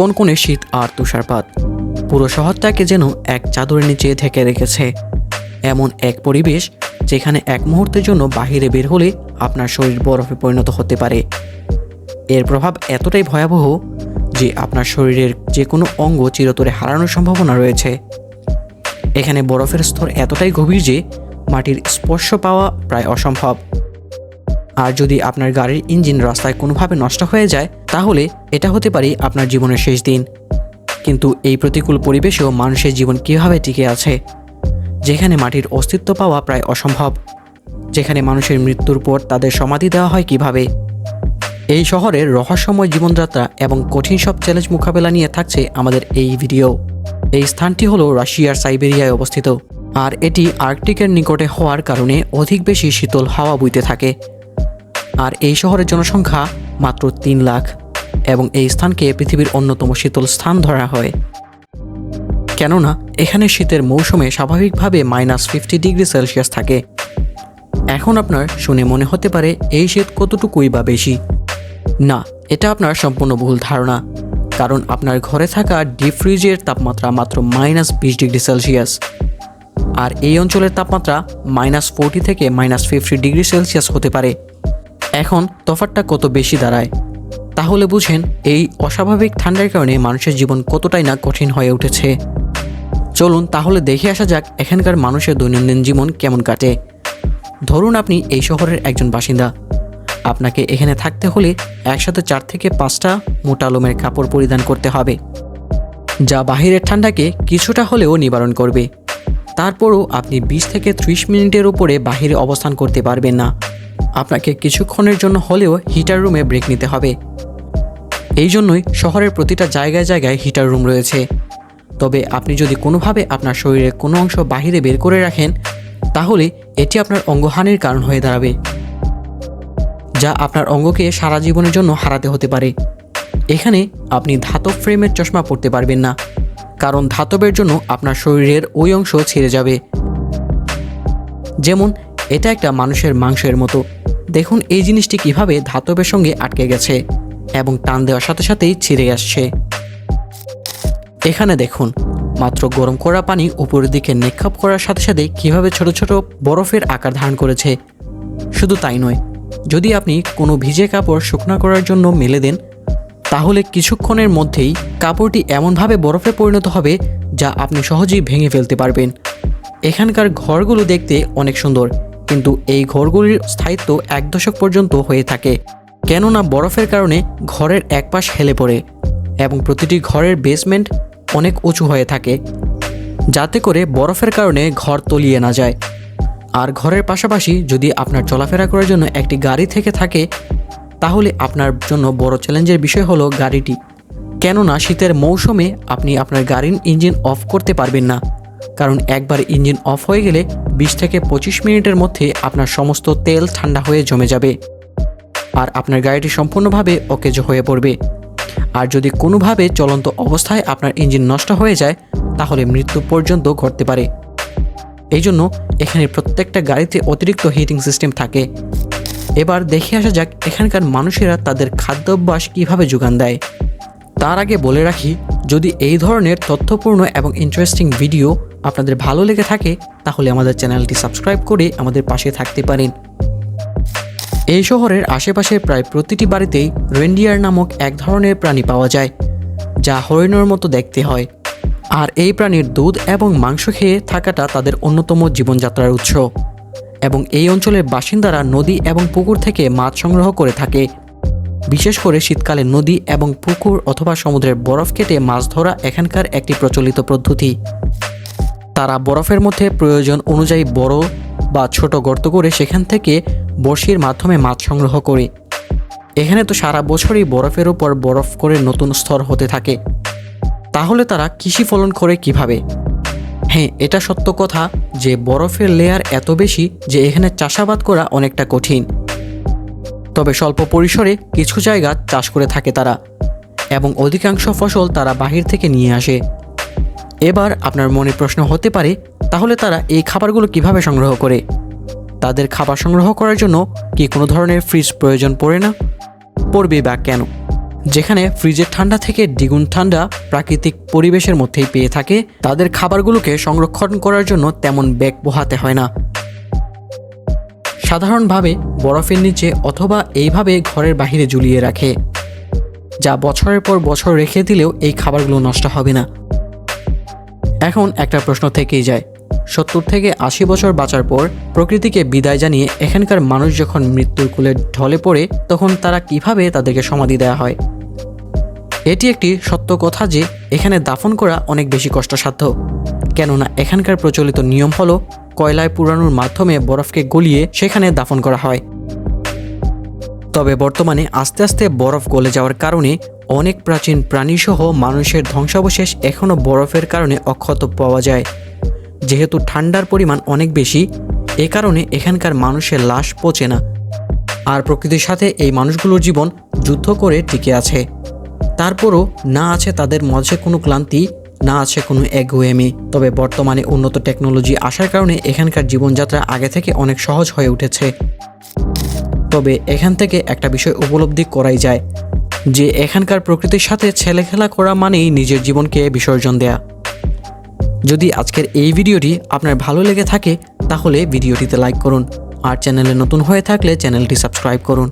কনকনে শীত আর তুষারপাত। পুরো শহরটাকে যেন এক চাদরের নিচে ঢেকে রেখেছে। এমন এক পরিবেশ যেখানে এক মুহূর্তের জন্য বাহিরে বের হলে আপনার শরীর বরফে পরিণত হতে পারে। এর প্রভাব এতটাই ভয়াবহ যে আপনার শরীরের যে কোনো অঙ্গ চিরতরে হারানোর সম্ভাবনা রয়েছে। এখানে বরফের স্তর এতটাই গভীর যে মাটির স্পর্শ পাওয়া প্রায় অসম্ভব। আর যদি আপনার গাড়ির ইঞ্জিন রাস্তায় কোনোভাবে নষ্ট হয়ে যায়, তাহলে এটা হতে পারে আপনার জীবনের শেষ দিন। কিন্তু এই প্রতিকূল পরিবেশেও মানুষের জীবন কীভাবে টিকে আছে? যেখানে মাটির অস্তিত্ব পাওয়া প্রায় অসম্ভব। যেখানে মানুষের মৃত্যুর পর তাদের সমাধি দেওয়া হয় কীভাবে? এই শহরের রহস্যময় জীবনযাত্রা এবং কঠিন সব চ্যালেঞ্জ মোকাবেলা নিয়ে থাকছে আমাদের এই ভিডিও এই স্থানটি হলো রাশিয়ার সাইবেরিয়ায় অবস্থিত। আর এটি আর্কটিকের নিকটে হওয়ার কারণে অধিক বেশি শীতল হাওয়া বইতে থাকে। আর এই শহরের জনসংখ্যা মাত্র তিন লাখ এবং এই স্থানকে পৃথিবীর অন্যতম শীতল স্থান ধরা হয়। কেননা, এখানে শীতের মৌসুমে স্বাভাবিকভাবে মাইনাস ফিফটি ডিগ্রি সেলসিয়াস থাকে। এখন আপনার শুনে মনে হতে পারে এই শীত কতটুকুই বা বেশি। না, এটা আপনার সম্পূর্ণ ভুল ধারণা, কারণ আপনার ঘরে থাকা ডিপ ফ্রিজের তাপমাত্রা মাত্র মাইনাস বিশ ডিগ্রি সেলসিয়াস। আর এই অঞ্চলের তাপমাত্রা মাইনাস ফোরটি থেকে মাইনাস ফিফটি ডিগ্রি সেলসিয়াস হতে পারে। এখন তফাতটা কত বেশি দাঁড়ায়? তাহলে বুঝেন, এই অস্বাভাবিক ঠান্ডার কারণে মানুষের জীবন কতটাই না কঠিন হয়ে উঠেছে। চলুন তাহলে দেখে আসা যাক এখানকার মানুষের দৈনন্দিন জীবন কেমন কাটে। ধরুন আপনি এই শহরের একজন বাসিন্দা। আপনাকে এখানে থাকতে হলে একসাথে চার থেকে পাঁচটা মোটা লোমের কাপড় পরিধান করতে হবে। যা বাহিরের ঠান্ডাকে কিছুটা হলেও নিবারণ করবে। তারপরও আপনি বিশ থেকে ত্রিশ মিনিটের উপরে বাহিরে অবস্থান করতে পারবেন না। আপনাকে কিছুক্ষণের জন্য হলেও হিটার রুমে ব্রেক নিতে হবে। এই জন্যই শহরের প্রতিটা জায়গায় জায়গায় হিটার রুম রয়েছে। তবে আপনি যদি কোনোভাবে আপনার শরীরের কোনো অংশ বাহিরে বের করে রাখেন, তাহলে এটি আপনার অঙ্গহানির কারণ হয়ে দাঁড়াবে, যা আপনার অঙ্গকে সারা জীবনের জন্য হারাতে হতে পারে। এখানে আপনি ধাতব ফ্রেমের চশমা পরতে পারবেন না, কারণ ধাতবের জন্য আপনার শরীরের ওই অংশ ছেড়ে যাবে। যেমন, এটা একটা মানুষের মাংসের মতো। দেখুন এই জিনিসটি কীভাবে ধাতবের সঙ্গে আটকে গেছে এবং টান দেওয়ার সাথে সাথেই ছিঁড়ে আসছে। এখানে দেখুন, মাত্র গরম করা পানি উপরের দিকে নিক্ষেপ করার সাথে সাথে কীভাবে ছোট ছোট বরফের আকার ধারণ করেছে। শুধু তাই নয়, যদি আপনি কোনো ভিজে কাপড় শুকনো করার জন্য মেলে দেন, তাহলে কিছুক্ষণের মধ্যেই কাপড়টি এমনভাবে বরফে পরিণত হবে যা আপনি সহজেই ভেঙে ফেলতে পারবেন। এখানকার ঘরগুলো দেখতে অনেক সুন্দর। কিন্তু এই ঘরগুলির স্থায়িত্ব এক দশক পর্যন্ত হয়ে থাকে। কেননা বরফের কারণে ঘরের এক পাশ হেলে পড়ে এবং প্রতিটি ঘরের বেসমেন্ট অনেক উঁচু হয়ে থাকে, যাতে করে বরফের কারণে ঘর তলিয়ে না যায়। আর ঘরের পাশাপাশি যদি আপনার চলাফেরা করার জন্য একটি গাড়ি থেকে থাকে, তাহলে আপনার জন্য বড় চ্যালেঞ্জের বিষয় হলো গাড়িটি। কেননা শীতের মৌসুমে আপনি আপনার গাড়ির ইঞ্জিন অফ করতে পারবেন না। কারণ একবার ইঞ্জিন অফ হয়ে গেলে বিশ থেকে পঁচিশ মিনিটের মধ্যে আপনার সমস্ত তেল ঠান্ডা হয়ে জমে যাবে। আর আপনার গাড়িটি সম্পূর্ণভাবে অকেজ হয়ে পড়বে। আর যদি কোনোভাবে চলন্ত অবস্থায় আপনার ইঞ্জিন নষ্ট হয়ে যায়, তাহলে মৃত্যু পর্যন্ত ঘটতে পারে। এই জন্য এখানে প্রত্যেকটা গাড়িতে অতিরিক্ত হিটিং সিস্টেম থাকে। এবার দেখে আসা যাক এখানকার মানুষেরা তাদের খাদ্যাভ্যাস কীভাবে যোগান দেয়। তার আগে বলে রাখি যদি এই ধরনের তথ্যপূর্ণ এবং ইন্টারেস্টিং ভিডিও আপনাদের ভালো লেগে থাকে, তাহলে আমাদের চ্যানেলটি সাবস্ক্রাইব করে আমাদের পাশে থাকতে পারেন। এই শহরের আশেপাশে প্রায় প্রতিটি বাড়িতেই রেন্ডিয়ার নামক এক ধরনের প্রাণী পাওয়া যায়, যা হরিণের মতো দেখতে হয়। আর এই প্রাণীর দুধ এবং মাংস খেয়ে থাকাটা তাদের অন্যতম জীবনযাত্রার উৎস। এবং এই অঞ্চলের বাসিন্দারা নদী এবং পুকুর থেকে মাছ সংগ্রহ করে থাকে। বিশেষ করে শীতকালে নদী এবং পুকুর অথবা সমুদ্রের বরফ কেটে মাছ ধরা এখানকার একটি প্রচলিত পদ্ধতি। তারা বরফের মধ্যে প্রয়োজন অনুযায়ী বড় বা ছোট গর্ত করে সেখান থেকে বড়শির মাধ্যমে মাছ সংগ্রহ করে। এখানে তো সারা বছরই বরফের উপর বরফ করে নতুন স্তর হতে থাকে। তাহলে তারা কৃষি ফলন করে কীভাবে? হ্যাঁ এটা সত্য কথা যে বরফের লেয়ার এত বেশি যে এখানে চাষাবাদ করা অনেকটা কঠিন। তবে স্বল্প পরিসরে কিছু জায়গা চাষ করে থাকে তারা এবং অধিকাংশ ফসল তারা বাহির থেকে নিয়ে আসে। এবার আপনার মনে প্রশ্ন হতে পারে, তাহলে তারা এই খাবারগুলো কীভাবে সংগ্রহ করে? তাদের খাবার সংগ্রহ করার জন্য কি কোনো ধরনের ফ্রিজ প্রয়োজন পড়ে না? পড়বে বা কেন? যেখানে ফ্রিজের ঠান্ডা থেকে দ্বিগুণ ঠান্ডা প্রাকৃতিক পরিবেশের মধ্যেই পেয়ে থাকে, তাদের খাবারগুলোকে সংরক্ষণ করার জন্য তেমন ব্যাগ পোহাতে হয় না। সাধারণভাবে বরফের নিচে অথবা এইভাবে ঘরের বাহিরে ঝুলিয়ে রাখে, যা বছরের পর বছর রেখে দিলেও এই খাবারগুলো নষ্ট হবে না। এখন একটা প্রশ্ন থেকেই যায়। সত্তর থেকে আশি বছর বাঁচার পর প্রকৃতিকে বিদায় জানিয়ে এখানকার মানুষ যখন মৃত্যুর কুলে ঢলে পড়ে, তখন তারা কীভাবে তাদেরকে সমাধি দেওয়া হয়? এটি একটি সত্য কথা যে এখানে দাফন করা অনেক বেশি কষ্টসাধ্য। কেননা এখানকার প্রচলিত নিয়ম হলো, কয়লায় পুরানোর মাধ্যমে বরফকে গলিয়ে সেখানে দাফন করা হয়। তবে বর্তমানে আস্তে আস্তে বরফ গলে যাওয়ার কারণে অনেক প্রাচীন প্রাণীসহ মানুষের ধ্বংসাবশেষ এখনও বরফের কারণে অক্ষত পাওয়া যায়। যেহেতু ঠান্ডার পরিমাণ অনেক বেশি, এ কারণে এখানকার মানুষের লাশ পচে না। আর প্রকৃতির সাথে এই মানুষগুলোর জীবন যুদ্ধ করে টিকে আছে। তারপরও না আছে তাদের মাঝে কোনো ক্লান্তি, না আছে কোনো এগোয়েমি। তবে বর্তমানে উন্নত টেকনোলজি আসার কারণে এখানকার জীবনযাত্রা আগে থেকে অনেক সহজ হয়ে উঠেছে। তবে এখান থেকে একটা বিষয় উপলব্ধি করাই যায়, যে এখানকার প্রকৃতির সাথে ছেলেখেলা করা মানেই নিজের জীবনকে বিসর্জন দেয়া। যদি আজকের এই ভিডিওটি আপনার ভালো লেগে থাকে, তাহলে ভিডিওটিতে লাইক করুন, আর চ্যানেলে নতুন হয়ে থাকলে চ্যানেলটি সাবস্ক্রাইব করুন।